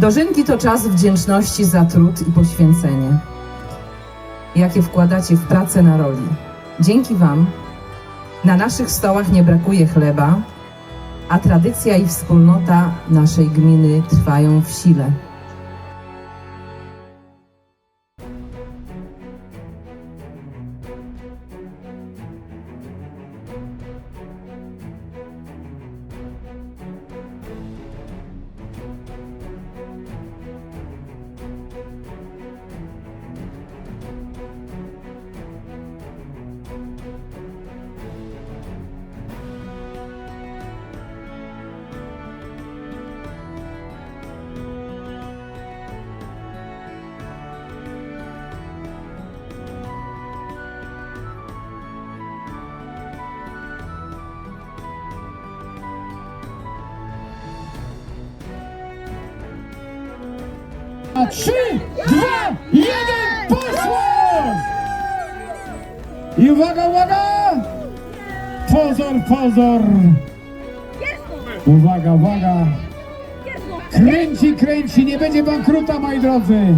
Dożynki to czas wdzięczności za trud i poświęcenie, jakie wkładacie w pracę na roli. Dzięki Wam na naszych stołach nie brakuje chleba, a tradycja i wspólnota naszej gminy trwają w sile. A trzy, dwa, jeden, poszło! I uwaga, uwaga! Pozor, pozor! Uwaga, uwaga! Kręci, kręci, nie będzie bankruta, moi drodzy!